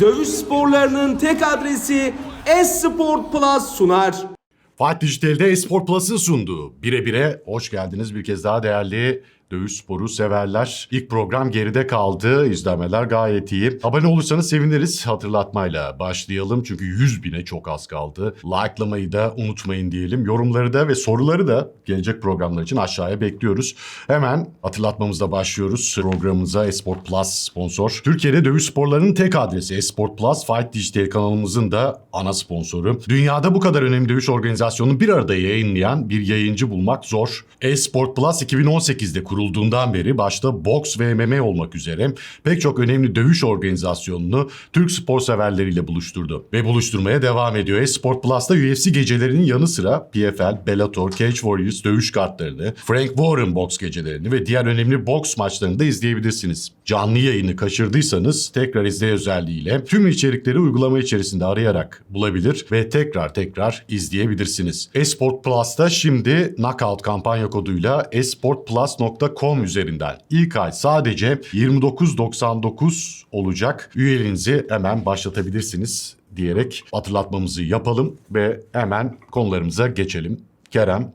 Dövüş sporlarının tek adresi Esport Plus sunar. Fight Digital'de Esport Plus'ın sunduğu bire bire hoş geldiniz bir kez daha değerli dövüş sporu severler. İlk program geride kaldı. İzlemeler gayet iyi. Abone olursanız seviniriz. Hatırlatmayla başlayalım. Çünkü 100 bine çok az kaldı. Like'lamayı da unutmayın diyelim. Yorumları da ve soruları da gelecek programlar için aşağıya bekliyoruz. Hemen hatırlatmamızla başlıyoruz. Programımıza Esport Plus sponsor. Türkiye'de dövüş sporlarının tek adresi Esport Plus. Fight Digital kanalımızın da ana sponsoru. Dünyada bu kadar önemli dövüş organizasyonunu bir arada yayınlayan bir yayıncı bulmak zor. Esport Plus 2018'de kurulduğundan beri başta boks ve MMA olmak üzere pek çok önemli dövüş organizasyonunu Türk spor severleriyle buluşturdu. Ve buluşturmaya devam ediyor. Esport Plus'ta UFC gecelerinin yanı sıra PFL, Bellator, Cage Warriors dövüş kartlarını, Frank Warren boks gecelerini ve diğer önemli boks maçlarını da izleyebilirsiniz. Canlı yayını kaçırdıysanız tekrar izle özelliğiyle tüm içerikleri uygulama içerisinde arayarak bulabilir ve tekrar tekrar izleyebilirsiniz. Esport Plus'ta şimdi Knockout kampanya koduyla esportplus.com üzerinden ilk ay sadece 29.99 olacak. Üyeliğinizi hemen başlatabilirsiniz diyerek hatırlatmamızı yapalım ve hemen konularımıza geçelim. Kerem,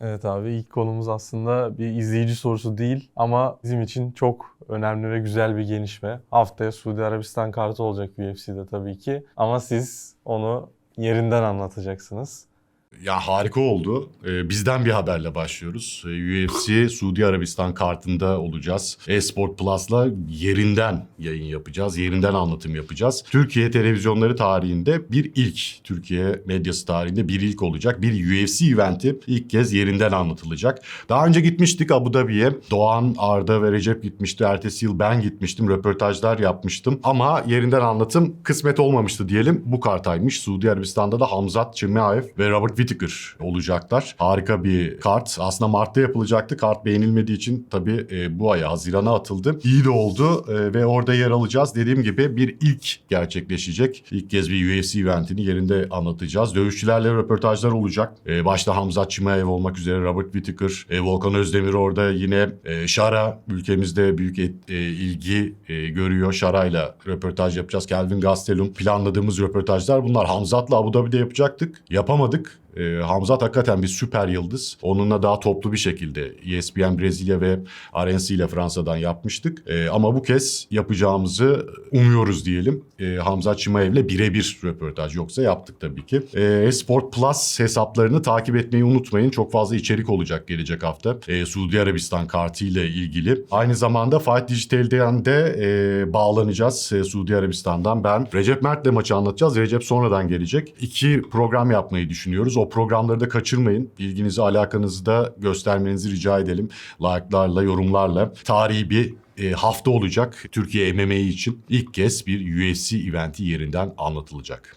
Evet abi ilk konumuz aslında bir izleyici sorusu değil ama bizim için çok önemli ve güzel bir gelişme. Haftaya Suudi Arabistan kartı olacak UFC'de tabii ki ama siz onu yerinden anlatacaksınız. Ya harika oldu. Ee, bizden bir haberle başlıyoruz. Ee, UFC Suudi Arabistan kartında olacağız. Esport Plus'la yerinden yayın yapacağız. Yerinden anlatım yapacağız. Türkiye televizyonları tarihinde bir ilk, Türkiye medyası tarihinde bir ilk olacak. Bir UFC eventi ilk kez yerinden anlatılacak. Daha önce gitmiştik Abu Dhabi'ye. Doğan, Arda ve Recep gitmişti. Ertesi yıl ben gitmiştim. Röportajlar yapmıştım. Ama yerinden anlatım kısmet olmamıştı diyelim. Bu kartaymış. Suudi Arabistan'da da Hamzat Çimaev ve Robert Whittaker olacaklar. Harika bir kart. Aslında Mart'ta yapılacaktı. Kart beğenilmediği için tabii e, bu aya Haziran'a atıldı. İyi de oldu e, ve orada yer alacağız. Dediğim gibi bir ilk gerçekleşecek. İlk kez bir UFC eventini yerinde anlatacağız. Dövüşçülerle röportajlar olacak. E, başta Hamzat Çimaev olmak üzere Robert Whittaker, e, Volkan Özdemir orada yine e, Şara ülkemizde büyük et- e, ilgi e, görüyor. Şara'yla röportaj yapacağız. Kelvin Gastelum planladığımız röportajlar bunlar. Hamzat'la Abu Dhabi'de yapacaktık. Yapamadık. Ee, Hamzat hakikaten bir süper yıldız. Onunla daha toplu bir şekilde E ESPN Brezilya ve RNC ile Fransa'dan yapmıştık. Ee, ama bu kez yapacağımızı umuyoruz diyelim. Ee, Hamzat Çimaev'le birebir röportaj yoksa yaptık tabii ki. Ee, Esport Plus hesaplarını takip etmeyi unutmayın. Çok fazla içerik olacak gelecek hafta. Ee, Suudi Arabistan kartı ile ilgili. Aynı zamanda Fight Digital'den de e, bağlanacağız. E, Suudi Arabistan'dan ben. Recep Mert'le maçı anlatacağız. Recep sonradan gelecek. İki program yapmayı düşünüyoruz. O programları da kaçırmayın. İlginizi, alakanızı da göstermenizi rica edelim. Like'larla, yorumlarla. Tarihi bir e, hafta olacak. Türkiye MMA için ilk kez bir UFC eventi yerinden anlatılacak.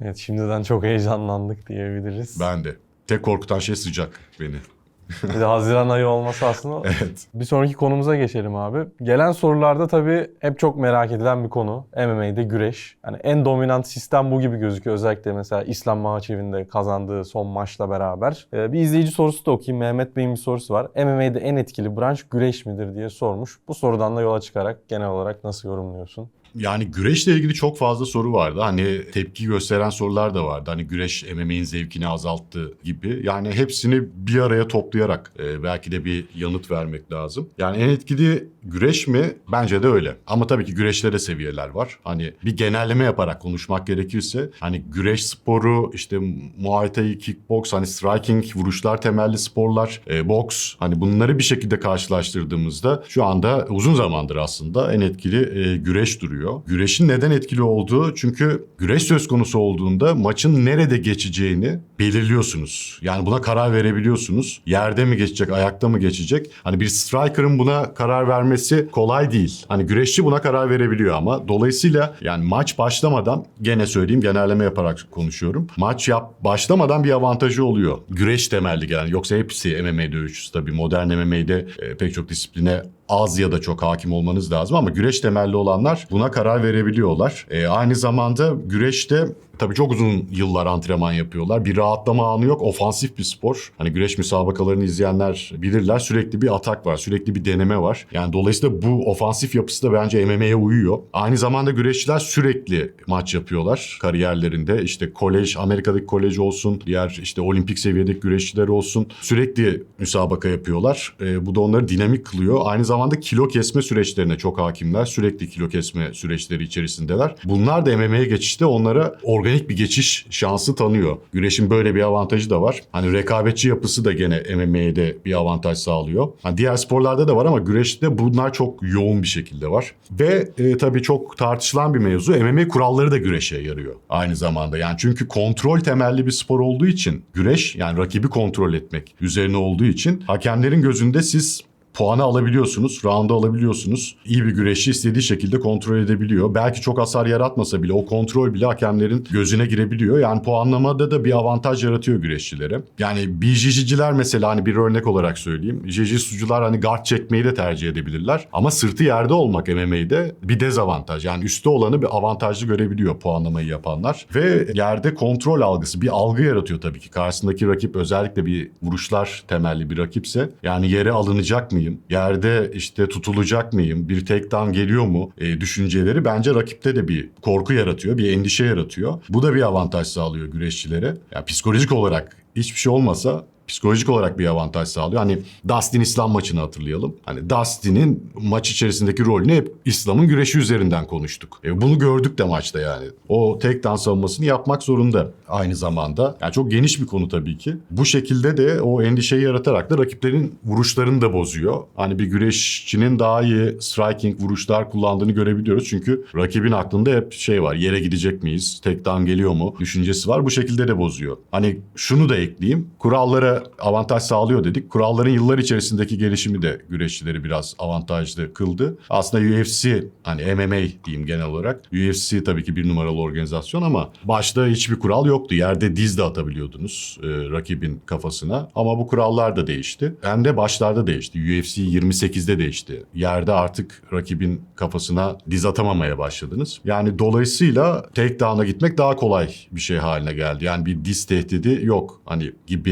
Evet şimdiden çok heyecanlandık diyebiliriz. Ben de. Tek korkutan şey sıcak beni. Bir de Haziran ayı olması aslında Evet. Bir sonraki konumuza geçelim abi. Gelen sorularda tabii hep çok merak edilen bir konu. MMA'de güreş. Yani en dominant sistem bu gibi gözüküyor. Özellikle mesela İslam Mahaçevi'nde kazandığı son maçla beraber. Ee, bir izleyici sorusu da okuyayım. Mehmet Bey'in bir sorusu var. MMA'de en etkili branş güreş midir diye sormuş. Bu sorudan da yola çıkarak genel olarak nasıl yorumluyorsun? Yani güreşle ilgili çok fazla soru vardı. Hani tepki gösteren sorular da vardı. Hani güreş MMA'in zevkini azalttı gibi. Yani hepsini bir araya toplayarak e, belki de bir yanıt vermek lazım. Yani en etkili güreş mi? Bence de öyle. Ama tabii ki güreşte de seviyeler var. Hani bir genelleme yaparak konuşmak gerekirse hani güreş sporu işte Muay Thai, kickbox hani striking, vuruşlar temelli sporlar, e, boks hani bunları bir şekilde karşılaştırdığımızda şu anda uzun zamandır aslında en etkili e, güreş duruyor. Güreşin neden etkili olduğu çünkü güreş söz konusu olduğunda maçın nerede geçeceğini belirliyorsunuz. Yani buna karar verebiliyorsunuz. Yerde mi geçecek, ayakta mı geçecek? Hani bir striker'ın buna karar vermesi kolay değil. Hani güreşçi buna karar verebiliyor ama dolayısıyla yani maç başlamadan gene söyleyeyim genelleme yaparak konuşuyorum. Maç yap başlamadan bir avantajı oluyor. Güreş temelli gelen yoksa hepsi MMA dövüşçüsü tabii modern MMA'de e, pek çok disipline az ya da çok hakim olmanız lazım ama güreş temelli olanlar buna karar verebiliyorlar. E, aynı zamanda güreşte Tabii çok uzun yıllar antrenman yapıyorlar. Bir rahatlama anı yok. Ofansif bir spor. Hani güreş müsabakalarını izleyenler bilirler. Sürekli bir atak var. Sürekli bir deneme var. Yani dolayısıyla bu ofansif yapısı da bence MMA'ye uyuyor. Aynı zamanda güreşçiler sürekli maç yapıyorlar kariyerlerinde. İşte kolej, Amerika'daki kolej olsun, diğer işte olimpik seviyedeki güreşçiler olsun. Sürekli müsabaka yapıyorlar. Ee, bu da onları dinamik kılıyor. Aynı zamanda kilo kesme süreçlerine çok hakimler. Sürekli kilo kesme süreçleri içerisindeler. Bunlar da MMA'ye geçişte onlara organik bir geçiş şansı tanıyor. Güreşin böyle bir avantajı da var. Hani rekabetçi yapısı da gene MMA'de bir avantaj sağlıyor. Hani diğer sporlarda da var ama güreşte bunlar çok yoğun bir şekilde var. Ve e, tabii çok tartışılan bir mevzu. MMA kuralları da güreşe yarıyor aynı zamanda. Yani çünkü kontrol temelli bir spor olduğu için güreş yani rakibi kontrol etmek üzerine olduğu için hakemlerin gözünde siz puanı alabiliyorsunuz, round'u alabiliyorsunuz. İyi bir güreşçi istediği şekilde kontrol edebiliyor. Belki çok hasar yaratmasa bile o kontrol bile hakemlerin gözüne girebiliyor. Yani puanlamada da bir avantaj yaratıyor güreşçilere. Yani BJJ'ciler mesela hani bir örnek olarak söyleyeyim. Jiu-Jitsu'cular hani guard çekmeyi de tercih edebilirler. Ama sırtı yerde olmak MMA'de bir dezavantaj. Yani üstte olanı bir avantajlı görebiliyor puanlamayı yapanlar. Ve yerde kontrol algısı bir algı yaratıyor tabii ki. Karşısındaki rakip özellikle bir vuruşlar temelli bir rakipse yani yere alınacak mıyım? Yerde işte tutulacak mıyım? Bir takedown geliyor mu? E, düşünceleri bence rakipte de bir korku yaratıyor, bir endişe yaratıyor. Bu da bir avantaj sağlıyor güreşçilere. Yani psikolojik olarak hiçbir şey olmasa psikolojik olarak bir avantaj sağlıyor. Hani Dustin İslam maçını hatırlayalım. Hani Dustin'in maç içerisindeki rolünü hep İslam'ın güreşi üzerinden konuştuk. E bunu gördük de maçta yani. O takedown savunmasını yapmak zorunda aynı zamanda. Yani çok geniş bir konu tabii ki. Bu şekilde de o endişeyi yaratarak da rakiplerin vuruşlarını da bozuyor. Hani bir güreşçinin daha iyi striking vuruşlar kullandığını görebiliyoruz. Çünkü rakibin aklında hep şey var. Yere gidecek miyiz? Takedown geliyor mu? Düşüncesi var. Bu şekilde de bozuyor. Hani şunu da ekleyeyim. Kurallara avantaj sağlıyor dedik. Kuralların yıllar içerisindeki gelişimi de güreşçileri biraz avantajlı kıldı. Aslında UFC hani MMA diyeyim genel olarak. UFC tabii ki bir numaralı organizasyon ama başta hiçbir kural yoktu. Yerde diz de atabiliyordunuz e, rakibin kafasına. Ama bu kurallar da değişti. Hem de başlarda değişti. UFC 28'de değişti. Yerde artık rakibin kafasına diz atamamaya başladınız. Yani dolayısıyla takedown'a gitmek daha kolay bir şey haline geldi. Yani bir diz tehdidi yok. Hani gibi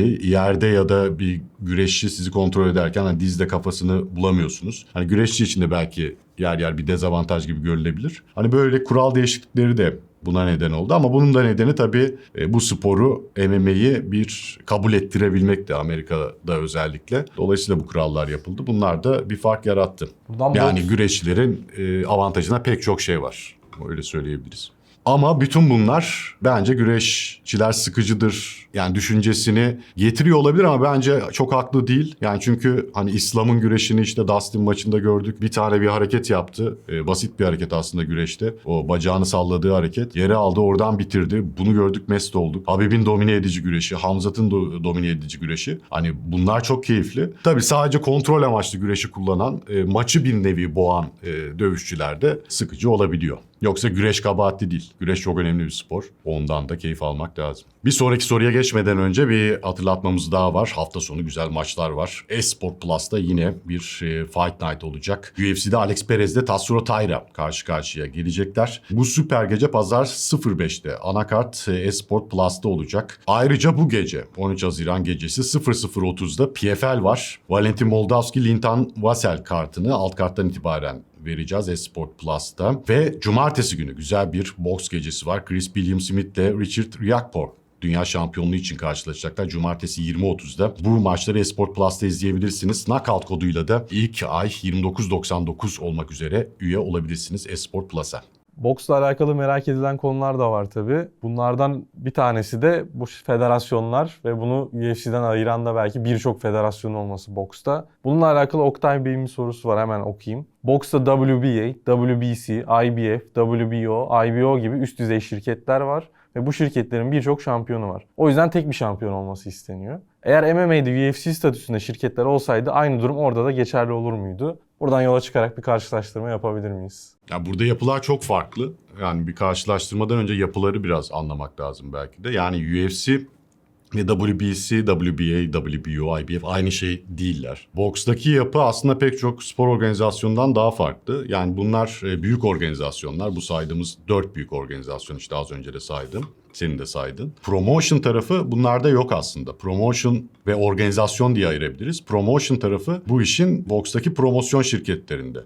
yerde ya da bir güreşçi sizi kontrol ederken hani dizle kafasını bulamıyorsunuz. Hani güreşçi için de belki yer yer bir dezavantaj gibi görülebilir. Hani böyle kural değişiklikleri de buna neden oldu ama bunun da nedeni tabii e, bu sporu MMA'yi bir kabul ettirebilmekti Amerika'da özellikle. Dolayısıyla bu kurallar yapıldı. Bunlar da bir fark yarattı. Buradan Yani boks- güreşçilerin e, avantajına pek çok şey var. Öyle söyleyebiliriz. Ama bütün bunlar bence güreşçiler sıkıcıdır. Yani düşüncesini getiriyor olabilir ama bence çok haklı değil. Yani çünkü hani İslam'ın güreşini işte Dustin maçında gördük. Bir tane bir hareket yaptı. Ee, basit bir hareket aslında güreşte. O bacağını salladığı hareket. Yere aldı oradan bitirdi. Bunu gördük mest olduk. Habib'in domine edici güreşi. Hamzat'ın do- domine edici güreşi. Hani bunlar çok keyifli. Tabii sadece kontrol amaçlı güreşi kullanan, e, maçı bir nevi boğan e, dövüşçüler de sıkıcı olabiliyor. Yoksa güreş kabahatli değil. Güreş çok önemli bir spor. Ondan da keyif almak lazım. Bir sonraki soruya geçmeden önce bir hatırlatmamız daha var. Hafta sonu güzel maçlar var. Esport Plus'ta yine bir e, Fight Night olacak. UFC'de Alex Perez'de Tatsuro Taira karşı karşıya gelecekler. Bu süper gece pazar 05'te anakart e, Esport Plus'ta olacak. Ayrıca bu gece 13 Haziran gecesi 00.30'da PFL var. Valentin Moldavski Lintan Vasel kartını alt karttan itibaren vereceğiz Esport Plus'ta. Ve cumartesi günü güzel bir boks gecesi var. Chris William Smith ile Richard Riakporhe Dünya şampiyonluğu için karşılaşacaklar. Cumartesi 20.30'da. Bu maçları Esport Plus'ta izleyebilirsiniz. Knockout koduyla da ilk ay 29.99 olmak üzere üye olabilirsiniz Esport Plus'a. Boksla alakalı merak edilen konular da var tabii. Bunlardan bir tanesi de bu federasyonlar ve bunu UFC'den ayıran da belki birçok federasyon olması boksta. Bununla alakalı Oktay Bey'in bir sorusu var hemen okuyayım. Boksta WBA, WBC, IBF, WBO, IBO gibi üst düzey şirketler var ve bu şirketlerin birçok şampiyonu var. O yüzden tek bir şampiyon olması isteniyor. Eğer MMA'de UFC statüsünde şirketler olsaydı aynı durum orada da geçerli olur muydu? Buradan yola çıkarak bir karşılaştırma yapabilir miyiz? Ya burada yapılar çok farklı. Yani bir karşılaştırmadan önce yapıları biraz anlamak lazım belki de. Yani UFC ve WBC, WBA, WBO, IBF aynı şey değiller. Bokstaki yapı aslında pek çok spor organizasyonundan daha farklı. Yani bunlar e, büyük organizasyonlar. Bu saydığımız dört büyük organizasyon işte az önce de saydım. Senin de saydın. Promotion tarafı bunlarda yok aslında. Promotion ve organizasyon diye ayırabiliriz. Promotion tarafı bu işin bokstaki promosyon şirketlerinde.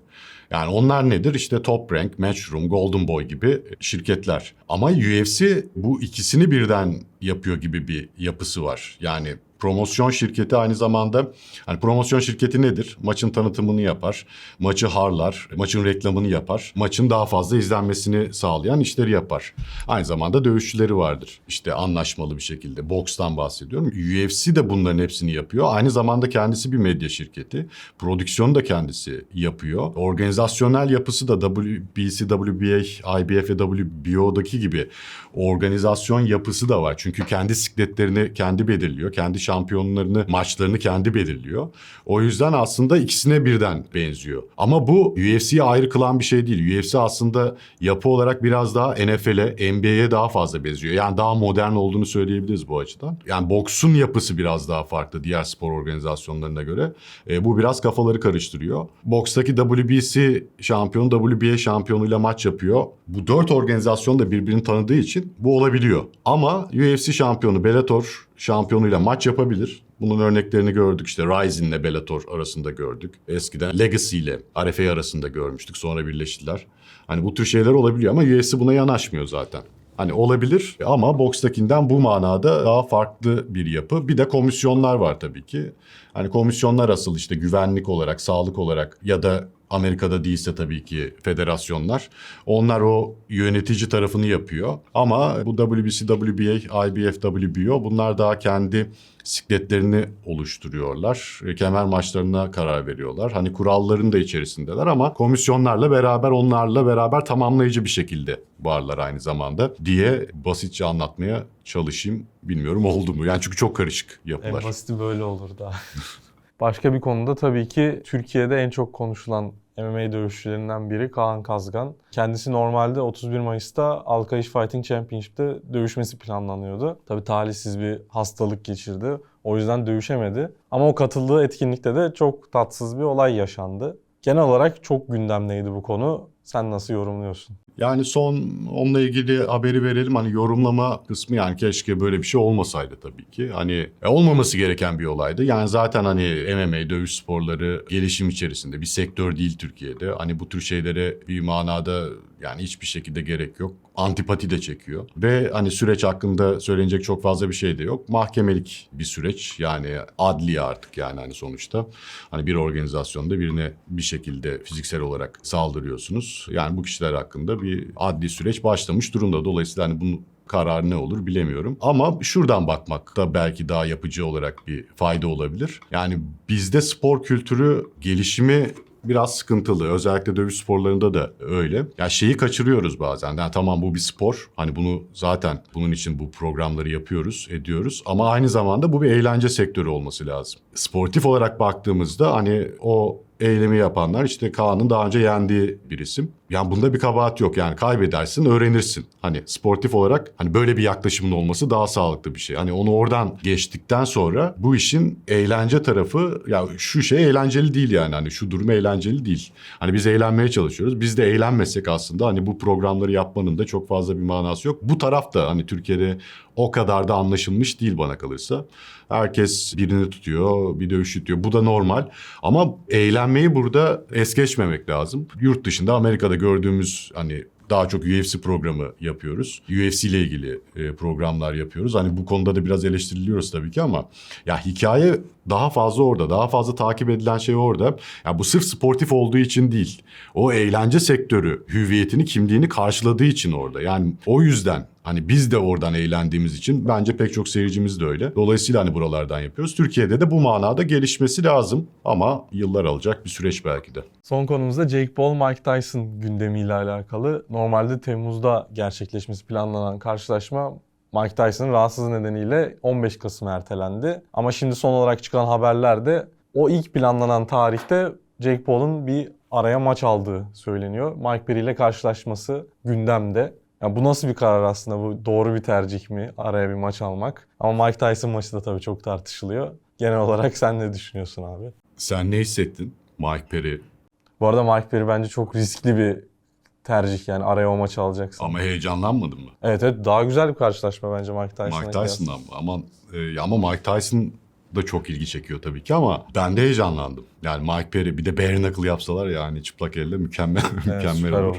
Yani onlar nedir? İşte Top Rank, Matchroom, Golden Boy gibi şirketler. Ama UFC bu ikisini birden yapıyor gibi bir yapısı var. Yani promosyon şirketi aynı zamanda hani promosyon şirketi nedir? Maçın tanıtımını yapar, maçı harlar, maçın reklamını yapar, maçın daha fazla izlenmesini sağlayan işleri yapar. Aynı zamanda dövüşçüleri vardır. İşte anlaşmalı bir şekilde. Bokstan bahsediyorum. UFC de bunların hepsini yapıyor. Aynı zamanda kendisi bir medya şirketi. Prodüksiyonu da kendisi yapıyor. Organizasyonel yapısı da WBC, WBA, IBF ve WBO'daki gibi organizasyon yapısı da var. Çünkü kendi sikletlerini kendi belirliyor. Kendi şampiyonlarını, maçlarını kendi belirliyor. O yüzden aslında ikisine birden benziyor. Ama bu UFC'yi ayrı kılan bir şey değil. UFC aslında yapı olarak biraz daha NFL'e, NBA'ye daha fazla benziyor. Yani daha modern olduğunu söyleyebiliriz bu açıdan. Yani boksun yapısı biraz daha farklı diğer spor organizasyonlarına göre. E, bu biraz kafaları karıştırıyor. Bokstaki WBC şampiyonu WBA şampiyonuyla maç yapıyor. Bu dört organizasyon da birbirini tanıdığı için bu olabiliyor. Ama UFC şampiyonu Bellator şampiyonuyla maç yapabilir. Bunun örneklerini gördük işte Ryzen ile Bellator arasında gördük. Eskiden Legacy ile RFA arasında görmüştük sonra birleştiler. Hani bu tür şeyler olabiliyor ama UFC buna yanaşmıyor zaten. Hani olabilir ama bokstakinden bu manada daha farklı bir yapı. Bir de komisyonlar var tabii ki. Hani komisyonlar asıl işte güvenlik olarak, sağlık olarak ya da Amerika'da değilse tabii ki federasyonlar. Onlar o yönetici tarafını yapıyor. Ama bu WBC, WBA, IBF, WBO bunlar daha kendi sikletlerini oluşturuyorlar. E, Kemer maçlarına karar veriyorlar. Hani kuralların da içerisindeler ama komisyonlarla beraber onlarla beraber tamamlayıcı bir şekilde varlar aynı zamanda diye basitçe anlatmaya çalışayım. Bilmiyorum oldu mu? Yani çünkü çok karışık En yapılar. basiti böyle olur da. Başka bir konuda tabii ki Türkiye'de en çok konuşulan MMA dövüşçülerinden biri Kaan Kazgan. Kendisi normalde 31 Mayıs'ta Alkaiş Fighting Championship'te dövüşmesi planlanıyordu. Tabii talihsiz bir hastalık geçirdi. O yüzden dövüşemedi. Ama o katıldığı etkinlikte de çok tatsız bir olay yaşandı. Genel olarak çok gündemdeydi bu konu. Sen nasıl yorumluyorsun? Yani son onunla ilgili haberi verelim. Hani yorumlama kısmı yani keşke böyle bir şey olmasaydı tabii ki. Hani e, olmaması gereken bir olaydı. Yani zaten hani MMA, dövüş sporları gelişim içerisinde bir sektör değil Türkiye'de. Hani bu tür şeylere bir manada yani hiçbir şekilde gerek yok. Antipati de çekiyor. Ve hani süreç hakkında söylenecek çok fazla bir şey de yok. Mahkemelik bir süreç yani adli artık yani hani sonuçta. Hani bir organizasyonda birine bir şekilde fiziksel olarak saldırıyorsunuz. Yani bu kişiler hakkında bir adli süreç başlamış durumda. Dolayısıyla hani bunu karar ne olur bilemiyorum. Ama şuradan bakmak da belki daha yapıcı olarak bir fayda olabilir. Yani bizde spor kültürü gelişimi biraz sıkıntılı. Özellikle dövüş sporlarında da öyle. Ya şeyi kaçırıyoruz bazen. Yani tamam bu bir spor. Hani bunu zaten bunun için bu programları yapıyoruz, ediyoruz. Ama aynı zamanda bu bir eğlence sektörü olması lazım. Sportif olarak baktığımızda hani o eylemi yapanlar işte Kaan'ın daha önce yendiği bir isim. Yani bunda bir kabahat yok. Yani kaybedersin, öğrenirsin. Hani sportif olarak hani böyle bir yaklaşımın olması daha sağlıklı bir şey. Hani onu oradan geçtikten sonra bu işin eğlence tarafı ya şu şey eğlenceli değil yani. Hani şu durum eğlenceli değil. Hani biz eğlenmeye çalışıyoruz. Biz de eğlenmesek aslında hani bu programları yapmanın da çok fazla bir manası yok. Bu taraf da hani Türkiye'de o kadar da anlaşılmış değil bana kalırsa. Herkes birini tutuyor, bir dövüş tutuyor. Bu da normal. Ama eğlenmeyi burada es geçmemek lazım. Yurt dışında Amerika'da gördüğümüz hani daha çok UFC programı yapıyoruz. UFC ile ilgili e, programlar yapıyoruz. Hani bu konuda da biraz eleştiriliyoruz tabii ki ama ya hikaye daha fazla orada. Daha fazla takip edilen şey orada. Ya bu sırf sportif olduğu için değil. O eğlence sektörü hüviyetini, kimliğini karşıladığı için orada. Yani o yüzden Hani biz de oradan eğlendiğimiz için bence pek çok seyircimiz de öyle. Dolayısıyla hani buralardan yapıyoruz. Türkiye'de de bu manada gelişmesi lazım ama yıllar alacak bir süreç belki de. Son konumuzda Jake Paul Mike Tyson gündemiyle alakalı. Normalde Temmuz'da gerçekleşmesi planlanan karşılaşma Mike Tyson'ın rahatsızlığı nedeniyle 15 Kasım ertelendi. Ama şimdi son olarak çıkan haberlerde o ilk planlanan tarihte Jake Paul'un bir araya maç aldığı söyleniyor. Mike Perry ile karşılaşması gündemde. Ya bu nasıl bir karar aslında? Bu doğru bir tercih mi? Araya bir maç almak. Ama Mike Tyson maçı da tabii çok tartışılıyor. Genel olarak sen ne düşünüyorsun abi? Sen ne hissettin? Mike Perry Bu arada Mike Perry bence çok riskli bir tercih yani araya o maçı alacaksın. ama heyecanlanmadın mı? Evet evet daha güzel bir karşılaşma bence Mike Tyson'a Mike. Tyson'dan mı? Aman e, ama Mike Tyson da çok ilgi çekiyor tabii ki ama ben de heyecanlandım. Yani Mike Perry bir de bare knuckle yapsalar yani çıplak elle mükemmel mükemmel olur. olur.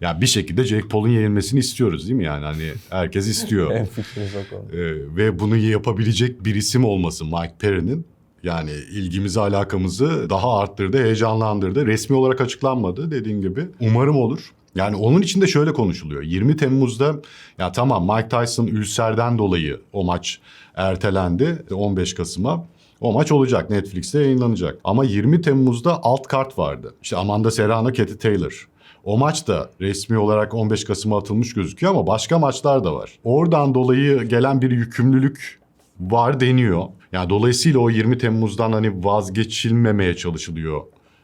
Yani bir şekilde Jake Paul'un yenilmesini istiyoruz değil mi yani hani herkes istiyor. En fikriniz o konuda. Ee, ve bunu yapabilecek bir isim olması Mike Perry'nin yani ilgimizi alakamızı daha arttırdı, heyecanlandırdı. Resmi olarak açıklanmadı dediğin gibi. Umarım olur. Yani onun için de şöyle konuşuluyor. 20 Temmuz'da ya tamam Mike Tyson ülserden dolayı o maç ertelendi 15 Kasım'a. O maç olacak Netflix'te yayınlanacak. Ama 20 Temmuz'da alt kart vardı. İşte Amanda Serrano, Katie Taylor. O maç da resmi olarak 15 Kasım'a atılmış gözüküyor ama başka maçlar da var. Oradan dolayı gelen bir yükümlülük var deniyor. Yani dolayısıyla o 20 Temmuz'dan hani vazgeçilmemeye çalışılıyor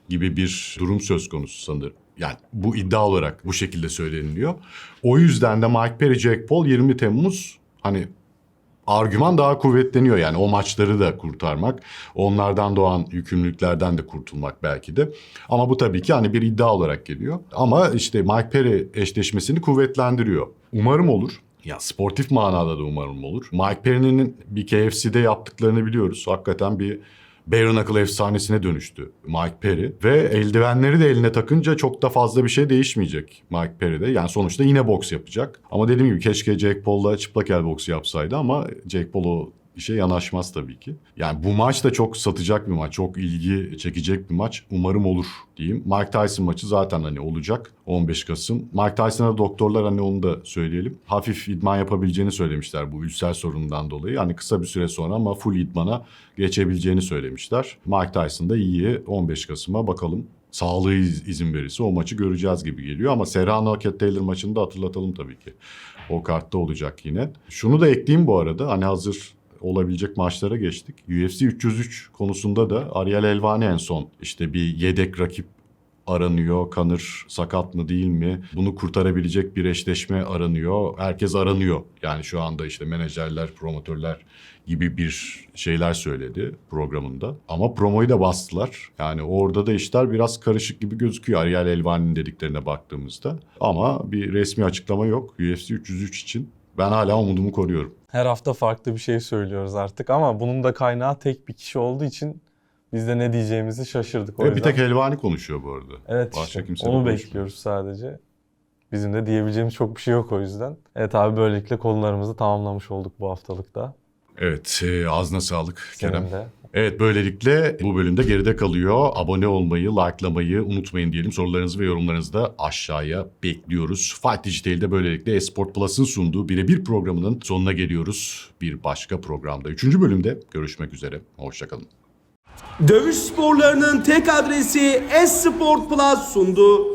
gibi bir durum söz konusu sanırım. Yani bu iddia olarak bu şekilde söyleniliyor. O yüzden de Mike Perry, Jack Paul 20 Temmuz hani argüman daha kuvvetleniyor. Yani o maçları da kurtarmak, onlardan doğan yükümlülüklerden de kurtulmak belki de. Ama bu tabii ki hani bir iddia olarak geliyor. Ama işte Mike Perry eşleşmesini kuvvetlendiriyor. Umarım olur. Ya sportif manada da umarım olur. Mike Perry'nin bir KFC'de yaptıklarını biliyoruz. Hakikaten bir bare knuckle efsanesine dönüştü Mike Perry. Ve eldivenleri de eline takınca çok da fazla bir şey değişmeyecek Mike Perry'de. Yani sonuçta yine boks yapacak. Ama dediğim gibi keşke Jake Paul'la çıplak el boksu yapsaydı ama Jake Paul o işe yanaşmaz tabii ki. Yani bu maç da çok satacak bir maç. Çok ilgi çekecek bir maç. Umarım olur diyeyim. Mike Tyson maçı zaten hani olacak 15 Kasım. Mike Tyson'a doktorlar hani onu da söyleyelim. Hafif idman yapabileceğini söylemişler bu ülser sorunundan dolayı. Hani kısa bir süre sonra ama full idmana geçebileceğini söylemişler. Mike Tyson da iyi 15 Kasım'a bakalım. Sağlığı iz- izin verirse o maçı göreceğiz gibi geliyor. Ama Serrano Cat Taylor maçını da hatırlatalım tabii ki. O kartta olacak yine. Şunu da ekleyeyim bu arada. Hani hazır olabilecek maçlara geçtik. UFC 303 konusunda da Ariel Elvani en son işte bir yedek rakip aranıyor. Kanır sakat mı değil mi? Bunu kurtarabilecek bir eşleşme aranıyor. Herkes aranıyor. Yani şu anda işte menajerler, promotörler gibi bir şeyler söyledi programında. Ama promoyu da bastılar. Yani orada da işler biraz karışık gibi gözüküyor Ariel Elvani'nin dediklerine baktığımızda. Ama bir resmi açıklama yok UFC 303 için. Ben hala umudumu koruyorum. Her hafta farklı bir şey söylüyoruz artık ama bunun da kaynağı tek bir kişi olduğu için biz de ne diyeceğimizi şaşırdık. O Ve bir tek Elvani konuşuyor bu arada. Evet Başka işte kimse onu konuşmuyor. bekliyoruz sadece. Bizim de diyebileceğimiz çok bir şey yok o yüzden. Evet abi böylelikle konularımızı tamamlamış olduk bu haftalıkta. Evet, e, ağzına sağlık Kerem. Senin de. Evet böylelikle bu bölümde geride kalıyor. Abone olmayı, likelamayı unutmayın diyelim. Sorularınızı ve yorumlarınızı da aşağıya bekliyoruz. Fight Digital'de böylelikle Esport Plus'ın sunduğu birebir programının sonuna geliyoruz. Bir başka programda. Üçüncü bölümde görüşmek üzere. Hoşçakalın. Dövüş sporlarının tek adresi Esport Plus sundu.